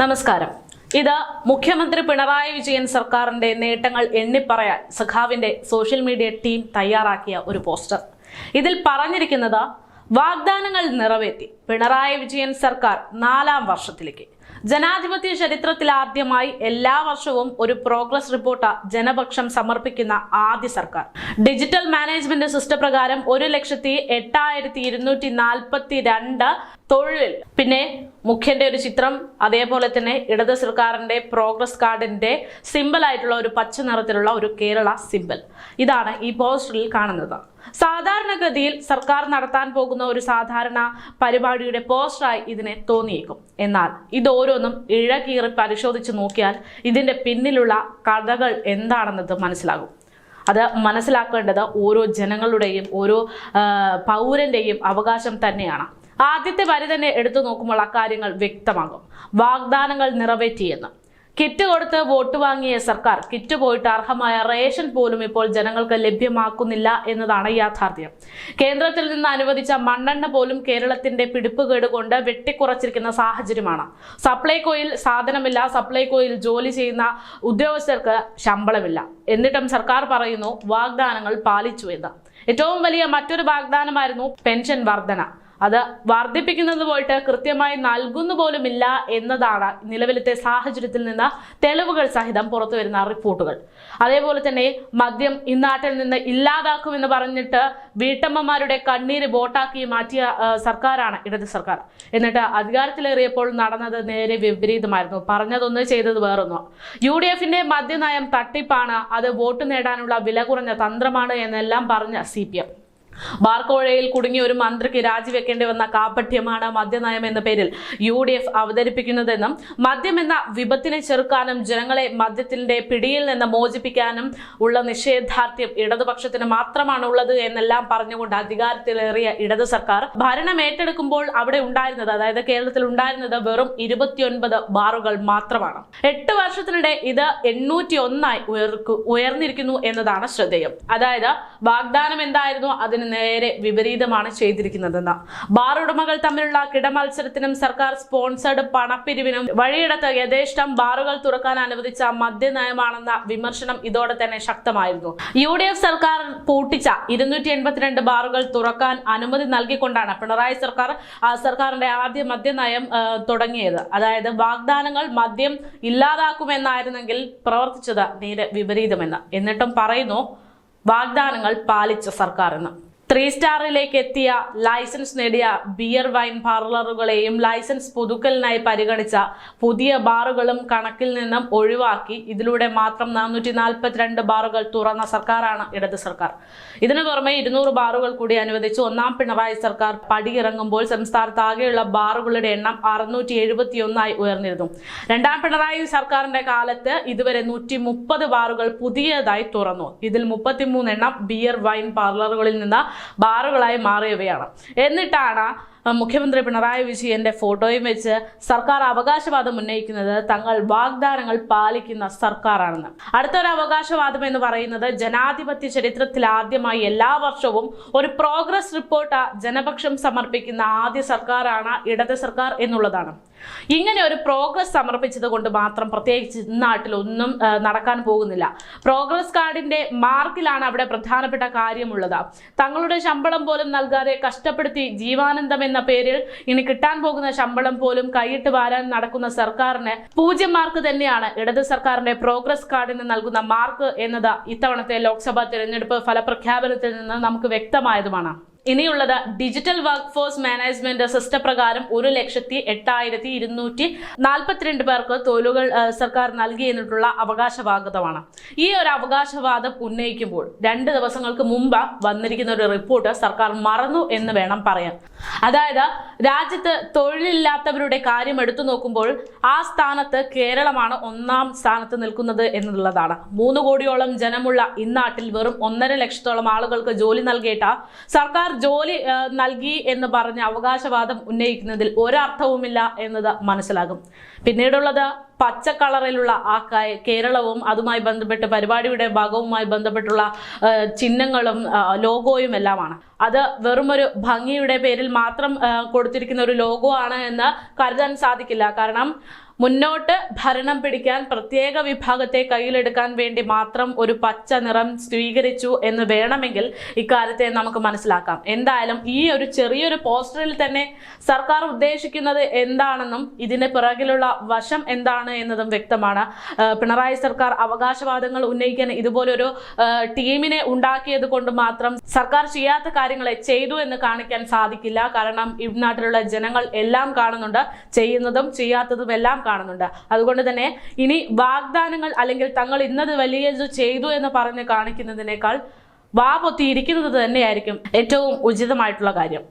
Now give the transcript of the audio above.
നമസ്കാരം. ഇത് മുഖ്യമന്ത്രി പിണറായി വിജയൻ സർക്കാരിന്റെ നേട്ടങ്ങൾ എണ്ണിപ്പറയാൻ സഖാവിന്റെ സോഷ്യൽ മീഡിയ ടീം തയ്യാറാക്കിയ ഒരു പോസ്റ്റർ. ഇതിൽ പറഞ്ഞിരിക്കുന്നത് വാഗ്ദാനങ്ങൾ നിറവേറ്റി പിണറായി വിജയൻ സർക്കാർ നാലാം വർഷത്തിലേക്ക്. ജനാധിപത്യ ചരിത്രത്തിൽ ആദ്യമായി എല്ലാ വർഷവും ഒരു പ്രോഗ്രസ് റിപ്പോർട്ട് ജനപക്ഷം സമർപ്പിക്കുന്ന ആദ്യ സർക്കാർ. ഡിജിറ്റൽ മാനേജ്മെന്റ് സിസ്റ്റം പ്രകാരം ഒരു ലക്ഷത്തി എട്ടായിരത്തി ഇരുന്നൂറ്റി നാൽപ്പത്തി രണ്ട് തൊഴിൽ പിന്നെ മുഖ്യന്റെ ഒരു ചിത്രം അതേപോലെ തന്നെ ഇടത് സർക്കാരിന്റെ പ്രോഗ്രസ് കാർഡിന്റെ സിമ്പിൾ ആയിട്ടുള്ള ഒരു പച്ച നിറത്തിലുള്ള ഒരു കേരള സിമ്പിൾ. ഇതാണ് ഈ പോസ്റ്ററിൽ കാണുന്നത്. സാധാരണഗതിയിൽ സർക്കാർ നടത്താൻ പോകുന്ന ഒരു സാധാരണ പരിപാടിയുടെ പോസ്റ്ററായി ഇതിനെ തോന്നിയേക്കും. എന്നാൽ ഇതോരോന്നും ഇഴകീറി പരിശോധിച്ച് നോക്കിയാൽ ഇതിന്റെ പിന്നിലുള്ള കഥകൾ എന്താണെന്നത് മനസ്സിലാകും. അത് മനസ്സിലാക്കേണ്ടത് ഓരോ ജനങ്ങളുടെയും ഓരോ പൗരന്റെയും അവകാശം തന്നെയാണ്. ആദ്യത്തെ വരി തന്നെ എടുത്തു നോക്കുമ്പോൾ അക്കാര്യങ്ങൾ വ്യക്തമാകും. വാഗ്ദാനങ്ങൾ നിറവേറ്റിയെന്ന് കിറ്റ് കൊടുത്ത് വോട്ട് വാങ്ങിയ സർക്കാർ കിറ്റ് പോയിട്ട് അർഹമായ റേഷൻ പോലും ഇപ്പോൾ ജനങ്ങൾക്ക് ലഭ്യമാക്കുന്നില്ല എന്നതാണ് യാഥാർത്ഥ്യം. കേന്ദ്രത്തിൽ നിന്ന് അനുവദിച്ച മണ്ണെണ്ണ പോലും കേരളത്തിന്റെ പിടിപ്പുകേട് കൊണ്ട് വെട്ടിക്കുറച്ചിരിക്കുന്ന സാഹചര്യമാണ്. സപ്ലൈകോയിൽ സാധനമില്ല സപ്ലൈകോയിൽ ജോലി ചെയ്യുന്ന ഉദ്യോഗസ്ഥർക്ക് ശമ്പളമില്ല. എന്നിട്ടും സർക്കാർ പറയുന്നു വാഗ്ദാനങ്ങൾ പാലിച്ചു എന്ന്. ഏറ്റവും വലിയ മറ്റൊരു വാഗ്ദാനമായിരുന്നു പെൻഷൻ വർധന. അത് വർദ്ധിപ്പിക്കുന്നത് പോയിട്ട് കൃത്യമായി നൽകുന്നു പോലുമില്ല എന്നതാണ് നിലവിലത്തെ സാഹചര്യത്തിൽ നിന്ന് തെളിവുകൾ സഹിതം പുറത്തു വരുന്ന റിപ്പോർട്ടുകൾ. അതേപോലെ തന്നെ മദ്യം ഇന്നാട്ടിൽ നിന്ന് ഇല്ലാതാക്കുമെന്ന് പറഞ്ഞിട്ട് വീട്ടമ്മമാരുടെ കണ്ണീര് വോട്ടാക്കി മാറ്റിയ സർക്കാരാണ് ഇടത് സർക്കാർ. എന്നിട്ട് അധികാരത്തിലേറിയപ്പോൾ നടന്നത് നേരെ വിപരീതമായിരുന്നു. പറഞ്ഞതൊന്ന് ചെയ്തത് വേറൊന്നു. യു ഡി എഫിന്റെ മദ്യനയം തട്ടിപ്പാണ്. അത് വോട്ട് നേടാനുള്ള വില കുറഞ്ഞ തന്ത്രമാണ് എന്നെല്ലാം പറഞ്ഞ സി പി എം. ബാർക്കോഴയിൽ കുടുങ്ങിയ ഒരു മന്ത്രിക്ക് രാജിവെക്കേണ്ടി വന്ന കാപഠ്യമാണ് മദ്യനയം എന്ന പേരിൽ യു ഡി എഫ് അവതരിപ്പിക്കുന്നതെന്നും മദ്യം എന്ന വിപത്തിനെ ചെറുക്കാനും ജനങ്ങളെ മദ്യത്തിന്റെ പിടിയിൽ നിന്ന് മോചിപ്പിക്കാനും ഉള്ള നിഷേധാർത്ഥ്യം ഇടതുപക്ഷത്തിന് മാത്രമാണ് ഉള്ളത് എന്നെല്ലാം പറഞ്ഞുകൊണ്ട് അധികാരത്തിലേറിയ ഇടതു സർക്കാർ ഭരണം ഏറ്റെടുക്കുമ്പോൾ അവിടെ ഉണ്ടായിരുന്നത് അതായത് കേരളത്തിൽ ഉണ്ടായിരുന്നത് വെറും ഇരുപത്തിയൊൻപത് ബാറുകൾ മാത്രമാണ്. എട്ട് വർഷത്തിനിടെ ഇത് എണ്ണൂറ്റി ഒന്നായി ഉയർന്നിരിക്കുന്നു എന്നതാണ് ശ്രദ്ധേയം. അതായത് വാഗ്ദാനം എന്തായിരുന്നു? അതിന് നേരെ വിപരീതമാണ് ചെയ്തിരിക്കുന്നതെന്ന്. ബാർ ഉടമകൾ തമ്മിലുള്ള കിടമത്സരത്തിനും സർക്കാർ സ്പോൺസേഡ് പണപ്പിരിവിനും വഴിയെടുത്ത് യഥേഷ്ടം ബാറുകൾ തുറക്കാൻ അനുവദിച്ച മദ്യനയമാണെന്ന വിമർശനം ഇതോടെ തന്നെ ശക്തമായിരുന്നു. യു ഡി എഫ് സർക്കാർ പൂട്ടിച്ച ഇരുന്നൂറ്റി എൺപത്തിരണ്ട് ബാറുകൾ തുറക്കാൻ അനുമതി നൽകിക്കൊണ്ടാണ് പിണറായി സർക്കാർ സർക്കാരിന്റെ ആദ്യ മദ്യനയം നയം തുടങ്ങിയത്. അതായത് വാഗ്ദാനങ്ങൾ മദ്യം ഇല്ലാതാക്കുമെന്നായിരുന്നെങ്കിൽ പ്രവർത്തിച്ചത് നേരെ വിപരീതമെന്ന്. എന്നിട്ടും പറയുന്നു വാഗ്ദാനങ്ങൾ പാലിച്ച സർക്കാർ എന്ന് ത്രീ സ്റ്റാറിലേക്ക് എത്തിയ ലൈസൻസ് നേടിയ ബിയർ വൈൻ പാർലറുകളെയും ലൈസൻസ് പുതുക്കലിനായി പരിഗണിച്ച പുതിയ ബാറുകളും കണക്കിൽ നിന്നും ഒഴിവാക്കി ഇതിലൂടെ മാത്രം നാനൂറ്റി നാൽപ്പത്തിരണ്ട് ബാറുകൾ തുറന്ന സർക്കാരാണ് ഇടത് സർക്കാർ. ഇതിനു പുറമെ ഇരുന്നൂറ് ബാറുകൾ കൂടി അനുവദിച്ചു ഒന്നാം പിണറായി സർക്കാർ പടിയിറങ്ങുമ്പോൾ സംസ്ഥാനത്താകെയുള്ള ബാറുകളുടെ എണ്ണം അറുന്നൂറ്റി എഴുപത്തിയൊന്നായി ഉയർന്നിരുന്നു. രണ്ടാം പിണറായി സർക്കാരിന്റെ കാലത്ത് ഇതുവരെ നൂറ്റി മുപ്പത് ബാറുകൾ പുതിയതായി തുറന്നു. ഇതിൽ മുപ്പത്തിമൂന്ന് എണ്ണം ബിയർ വൈൻ പാർലറുകളിൽ നിന്ന് ബാറുകളായി മാറിയവയാണ്. എന്നിട്ടാണ് മുഖ്യമന്ത്രി പിണറായി വിജയന്റെ ഫോട്ടോയും വെച്ച് സർക്കാർ അവകാശവാദം ഉന്നയിക്കുന്നത് തങ്ങൾ വാഗ്ദാനങ്ങൾ പാലിക്കുന്ന സർക്കാരാണെന്ന്. അടുത്തൊരു അവകാശവാദം എന്ന് പറയുന്നത് ജനാധിപത്യ ചരിത്രത്തിൽ ആദ്യമായി എല്ലാ വർഷവും ഒരു പ്രോഗ്രസ് റിപ്പോർട്ട് ജനപക്ഷം സമർപ്പിക്കുന്ന ആദ്യ സർക്കാരാണ് ഇടത് സർക്കാർ എന്നുള്ളതാണ്. ഇങ്ങനെ ഒരു പ്രോഗ്രസ് സമർപ്പിച്ചത് കൊണ്ട് മാത്രം പ്രത്യേകിച്ച് നാട്ടിൽ ഒന്നും നടക്കാൻ പോകുന്നില്ല. പ്രോഗ്രസ് കാർഡിന്റെ മാർക്കിലാണ് അവിടെ പ്രധാനപ്പെട്ട കാര്യമുള്ളത്. തങ്ങളുടെ ശമ്പളം പോലും നൽകാതെ കഷ്ടപ്പെടുത്തി ജീവാനന്ദം എന്ന പേരിൽ ഇനി കിട്ടാൻ പോകുന്ന ശമ്പളം പോലും കൈയിട്ട് വാരാൻ നടക്കുന്ന സർക്കാരിന് പൂജ്യം മാർക്ക് തന്നെയാണ് ഇടത് സർക്കാരിന്റെ പ്രോഗ്രസ് കാർഡിന് നൽകുന്ന മാർക്ക് എന്നത് ഇത്തവണത്തെ ലോക്സഭാ തെരഞ്ഞെടുപ്പ് ഫലപ്രഖ്യാപനത്തിൽ നിന്ന് നമുക്ക് വ്യക്തമായതുമാണ്. ഇനിയുള്ളത് digital workforce management system പ്രകാരം ഒരു ലക്ഷത്തി എട്ടായിരത്തി ഇരുന്നൂറ്റി നാൽപ്പത്തിരണ്ട് പേർക്ക് തൊഴിലുകൾ സർക്കാർ നൽകി എന്നിട്ടുള്ള അവകാശവാദമാണ് ഈ ഒരു അവകാശവാദം ഉന്നയിക്കുമ്പോൾ രണ്ട് ദിവസങ്ങൾക്ക് മുമ്പ് വന്നിരിക്കുന്ന ഒരു റിപ്പോർട്ട് സർക്കാർ മറന്നു എന്ന് വേണം പറയാൻ. അതായത് രാജ്യത്ത് തൊഴിലില്ലാത്തവരുടെ കാര്യം എടുത്തു നോക്കുമ്പോൾ ആ സ്ഥാനത്ത് കേരളമാണ് ഒന്നാം സ്ഥാനത്ത് നിൽക്കുന്നത് എന്നുള്ളതാണ്. മൂന്ന് കോടിയോളം ജനമുള്ള ഇന്നാട്ടിൽ വെറും ഒന്നര ലക്ഷത്തോളം ആളുകൾക്ക് ജോലി നൽകിയിട്ട സർക്കാർ ജോലി നൽകി എന്ന് പറഞ്ഞ് അവകാശവാദം ഉന്നയിക്കുന്നതിൽ ഒരർത്ഥവുമില്ല എന്നത് മനസ്സിലാകും. പിന്നീടുള്ളത് പച്ച കളറിലുള്ള ആ കേരളവും അതുമായി ബന്ധപ്പെട്ട് പരിപാടിയുടെ ഭാഗവുമായി ബന്ധപ്പെട്ടുള്ള ചിഹ്നങ്ങളും ലോഗോയും എല്ലാമാണ്. അത് വെറുമൊരു ഭംഗിയുടെ പേരിൽ മാത്രം കൊടുത്തിരിക്കുന്ന ഒരു ലോഗോ ആണ് എന്ന് കരുതാൻ സാധിക്കില്ല. കാരണം മുന്നോട്ട് ഭരണം പിടിക്കാൻ പ്രത്യേക വിഭാഗത്തെ കയ്യിലെടുക്കാൻ വേണ്ടി മാത്രം ഒരു പച്ച നിറം സ്വീകരിച്ചു എന്ന് വേണമെങ്കിൽ ഇക്കാര്യത്തെ നമുക്ക് മനസ്സിലാക്കാം. എന്തായാലും ഈ ഒരു ചെറിയൊരു പോസ്റ്ററിൽ തന്നെ സർക്കാർ ഉദ്ദേശിക്കുന്നത് എന്താണെന്നും ഇതിന്റെ പിറകിലുള്ള വശം എന്താണ് എന്നതും വ്യക്തമാണ്. പിണറായി സർക്കാർ അവകാശവാദങ്ങൾ ഉന്നയിക്കാൻ ഇതുപോലൊരു ടീമിനെ ഉണ്ടാക്കിയത് കൊണ്ട് മാത്രം സർക്കാർ ചെയ്യാത്ത കാര്യങ്ങളെ ചെയ്തു എന്ന് കാണിക്കാൻ സാധിക്കില്ല. കാരണം ഈ നാട്ടിലുള്ള ജനങ്ങൾ എല്ലാം കാണുന്നുണ്ട്. ചെയ്യുന്നതും ചെയ്യാത്തതും എല്ലാം കാണുന്നുണ്ട്. അതുകൊണ്ട് തന്നെ ഇനി വാഗ്ദാനങ്ങൾ അല്ലെങ്കിൽ തങ്ങൾ ഇന്നത് വലിയത് ചെയ്തു എന്ന് പറഞ്ഞ് കാണിക്കുന്നതിനേക്കാൾ വാ പൊത്തിയിരിക്കുന്നത് തന്നെയായിരിക്കും ഏറ്റവും ഉചിതമായിട്ടുള്ള കാര്യം.